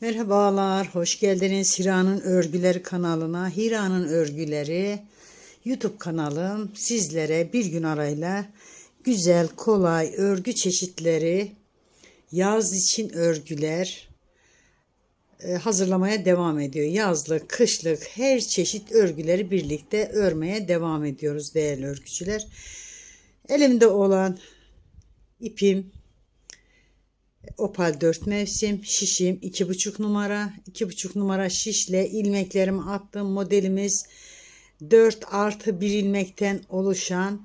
Merhabalar, hoş geldiniz Hira'nın Örgüleri kanalına. Hira'nın Örgüleri YouTube kanalım sizlere bir gün arayla güzel, kolay örgü çeşitleri, yaz için örgüler e, hazırlamaya devam ediyor. Yazlık, kışlık her çeşit örgüleri birlikte örmeye devam ediyoruz değerli örgücüler. Elimde olan ipim Opal 4 mevsim şişim 2,5 numara 2,5 numara şişle ilmeklerimi attım modelimiz 4 artı 1 ilmekten oluşan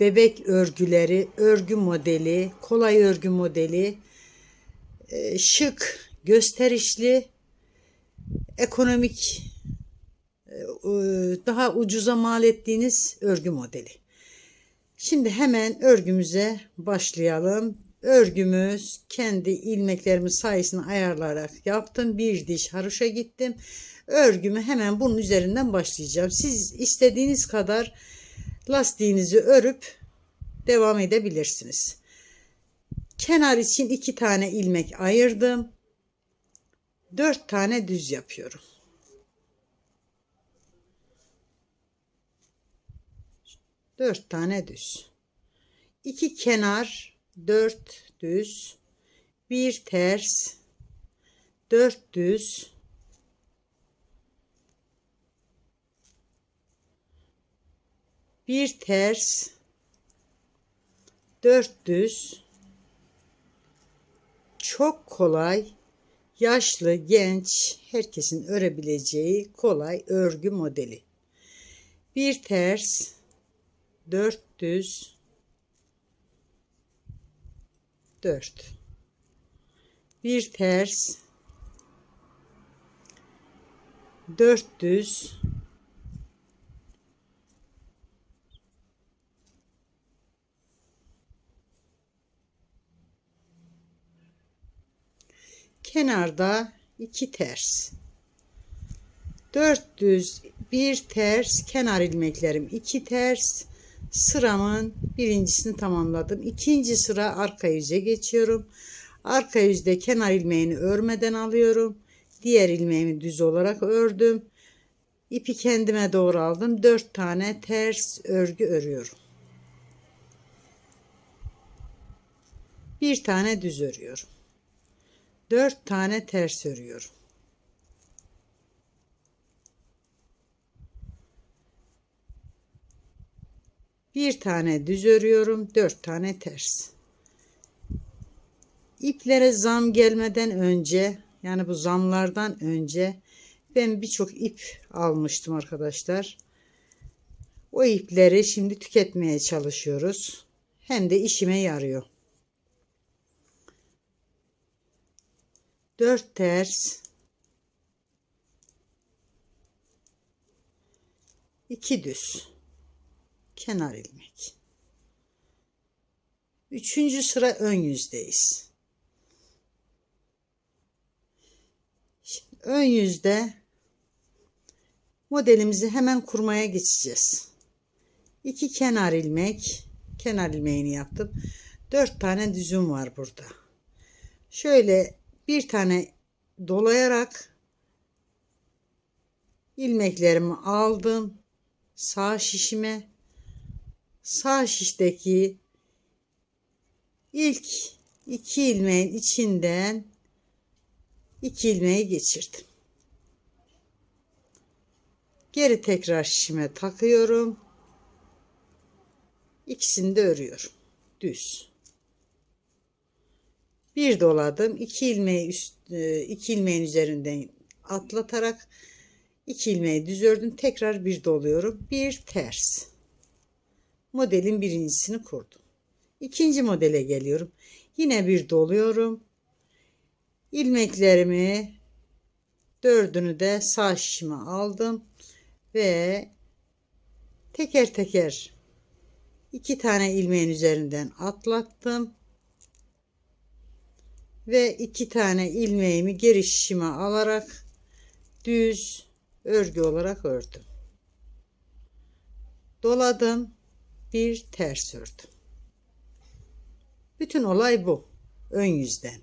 bebek örgüleri örgü modeli kolay örgü modeli e, şık gösterişli ekonomik e, daha ucuza mal ettiğiniz örgü modeli. Şimdi hemen örgümüze başlayalım. Örgümüz kendi ilmeklerimin sayısını ayarlayarak yaptım. Bir diş haroşa gittim. Örgümü hemen bunun üzerinden başlayacağım. Siz istediğiniz kadar lastiğinizi örüp devam edebilirsiniz. Kenar için iki tane ilmek ayırdım. Dört tane düz yapıyorum. Dört tane düz. İki kenar 4 düz, bir ters, 4 düz, bir ters, 4 düz, çok kolay, yaşlı, genç, herkesin örebileceği kolay örgü modeli. Bir ters, 4 düz, 4 bir ters. 4 düz kenarda iki ters. 4 düz bir ters kenar ilmeklerim iki ters sıramın birincisini tamamladım. İkinci sıra arka yüze geçiyorum. Arka yüzde kenar ilmeğini örmeden alıyorum. Diğer ilmeğimi düz olarak ördüm. İpi kendime doğru aldım. Dört tane ters örgü örüyorum. Bir tane düz örüyorum. Dört tane ters örüyorum. Bir tane düz örüyorum dört tane ters. İplere zam gelmeden önce yani bu zamlardan önce ben birçok ip almıştım arkadaşlar. O ipleri şimdi tüketmeye çalışıyoruz. Hem de işime yarıyor. 4 ters. 2 düz kenar ilmek. Üçüncü sıra ön yüzdeyiz. Şimdi ön yüzde modelimizi hemen kurmaya geçeceğiz. İki kenar ilmek, kenar ilmeğini yaptım. Dört tane düzüm var burada. Şöyle bir tane dolayarak ilmeklerimi aldım. Sağ şişime sağ şişteki ilk iki ilmeğin içinden iki ilmeği geçirdim. Geri tekrar şişime takıyorum. İkisini de örüyorum. Düz. Bir doladım. iki ilmeği üst, e, iki ilmeğin üzerinden atlatarak iki ilmeği düz ördüm. Tekrar bir doluyorum. Bir ters modelin birincisini kurdum. İkinci modele geliyorum. Yine bir doluyorum. İlmeklerimi dördünü de sağ şişime aldım ve teker teker iki tane ilmeğin üzerinden atlattım ve iki tane ilmeğimi geri şişime alarak düz örgü olarak ördüm. Doladım bir ters ördüm. Bütün olay bu. Ön yüzden.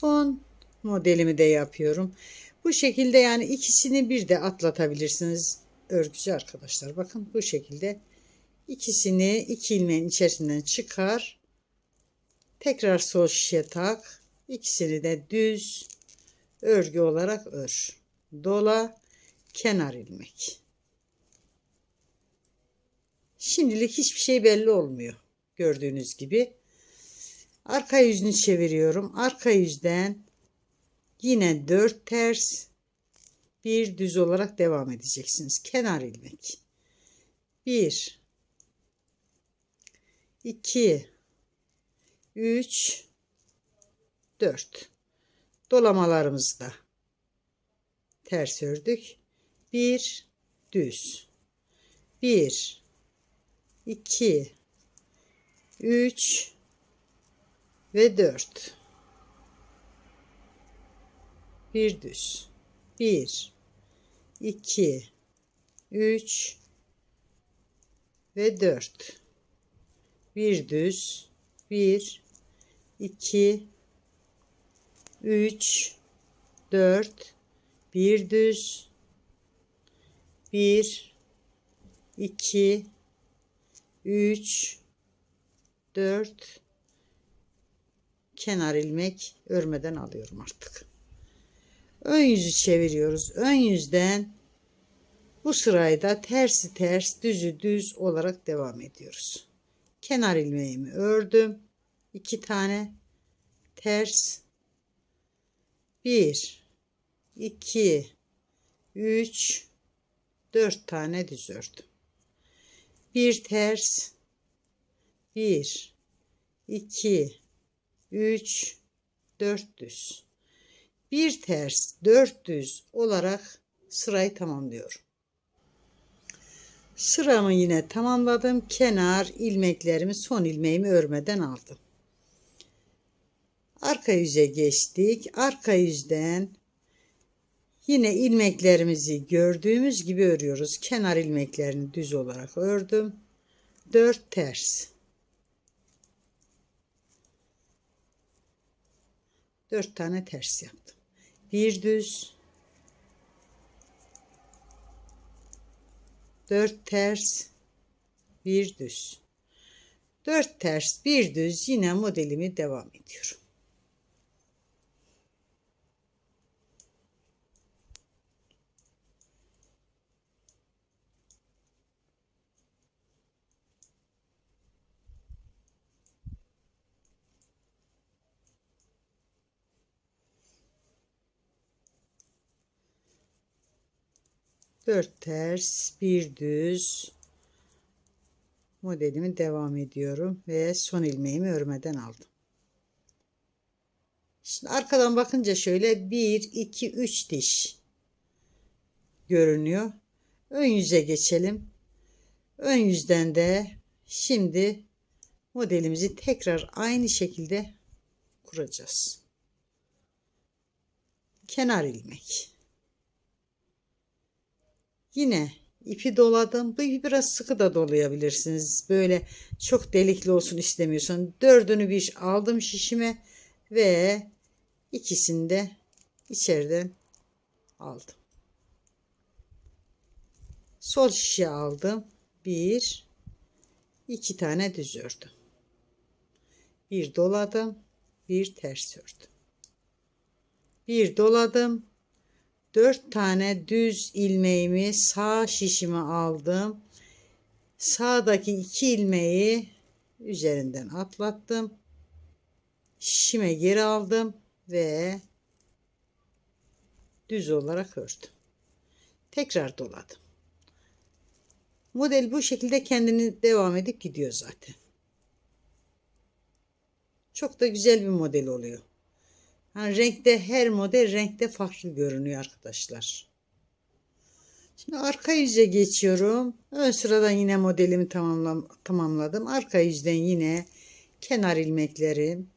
son modelimi de yapıyorum. Bu şekilde yani ikisini bir de atlatabilirsiniz örgücü arkadaşlar. Bakın bu şekilde ikisini iki ilmeğin içerisinden çıkar. Tekrar sol şişe tak. İkisini de düz örgü olarak ör. Dola kenar ilmek. Şimdilik hiçbir şey belli olmuyor. Gördüğünüz gibi. Arka yüzünü çeviriyorum. Arka yüzden yine 4 ters bir düz olarak devam edeceksiniz. Kenar ilmek. 1 2 3 4 dolamalarımızda ters ördük. 1 düz. 1 2 3 ve 4 bir düz. 1 2 3 ve 4 bir düz. 1 2 3 4 bir düz. 1 2 3 4 kenar ilmek örmeden alıyorum artık. Ön yüzü çeviriyoruz. Ön yüzden bu sırayı da tersi ters düzü düz olarak devam ediyoruz. Kenar ilmeğimi ördüm. 2 tane ters 1 2 3 4 tane düz ördüm. Bir ters 1 2 3 4 düz. Bir ters 4 düz olarak sırayı tamamlıyorum. Sıramı yine tamamladım. Kenar ilmeklerimi son ilmeğimi örmeden aldım. Arka yüze geçtik. Arka yüzden yine ilmeklerimizi gördüğümüz gibi örüyoruz. Kenar ilmeklerini düz olarak ördüm. 4 ters. 4 tane ters yaptım. Bir düz. 4 ters. Bir düz. 4 ters, bir düz yine modelimi devam ediyorum. Dört ters, bir düz modelimi devam ediyorum ve son ilmeğimi örmeden aldım. Şimdi arkadan bakınca şöyle 1 2 3 diş görünüyor. Ön yüze geçelim. Ön yüzden de şimdi modelimizi tekrar aynı şekilde kuracağız. Kenar ilmek. Yine ipi doladım. Bu ipi biraz sıkı da dolayabilirsiniz. Böyle çok delikli olsun istemiyorsan. Dördünü bir aldım şişime ve ikisini de içeriden aldım. Sol şişe aldım. Bir, iki tane düz ördüm. Bir doladım, bir ters ördüm. Bir doladım, 4 tane düz ilmeğimi sağ şişime aldım. Sağdaki iki ilmeği üzerinden atlattım. Şişime geri aldım ve düz olarak ördüm. Tekrar doladım. Model bu şekilde kendini devam edip gidiyor zaten. Çok da güzel bir model oluyor. Yani renkte her model renkte farklı görünüyor arkadaşlar. Şimdi arka yüze geçiyorum. Ön sıradan yine modelimi tamamladım. Arka yüzden yine kenar ilmeklerim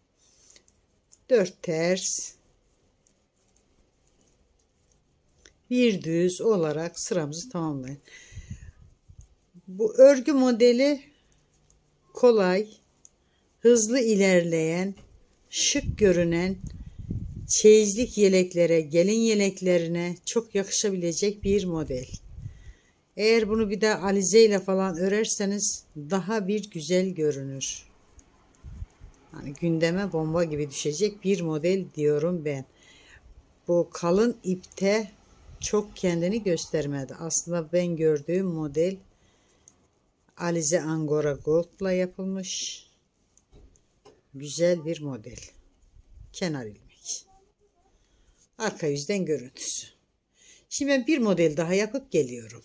4 ters bir düz olarak sıramızı tamamlayın. Bu örgü modeli kolay, hızlı ilerleyen, şık görünen çeyizlik yeleklere, gelin yeleklerine çok yakışabilecek bir model. Eğer bunu bir de alize ile falan örerseniz daha bir güzel görünür. Hani gündeme bomba gibi düşecek bir model diyorum ben. Bu kalın ipte çok kendini göstermedi. Aslında ben gördüğüm model Alize Angora Gold'la yapılmış. Güzel bir model. Kenar ilmek. Arka yüzden görüntüsü. Şimdi ben bir model daha yapıp geliyorum.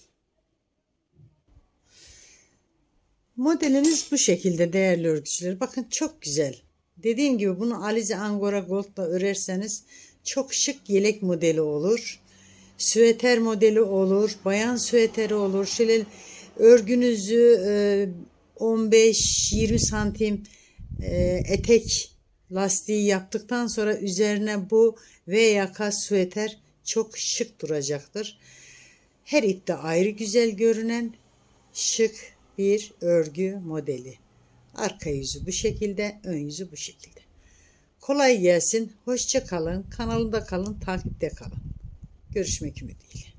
Modelimiz bu şekilde değerli örgücüler. Bakın çok güzel. Dediğim gibi bunu Alize Angora Gold'la örerseniz çok şık yelek modeli olur. Süeter modeli olur. Bayan süeteri olur. Şöyle örgünüzü e, 15-20 santim e, etek lastiği yaptıktan sonra üzerine bu V yaka süeter çok şık duracaktır. Her ipte ayrı güzel görünen şık bir örgü modeli. Arka yüzü bu şekilde, ön yüzü bu şekilde. Kolay gelsin, hoşça kalın, kanalımda kalın, takipte kalın. Görüşmek ümidiyle.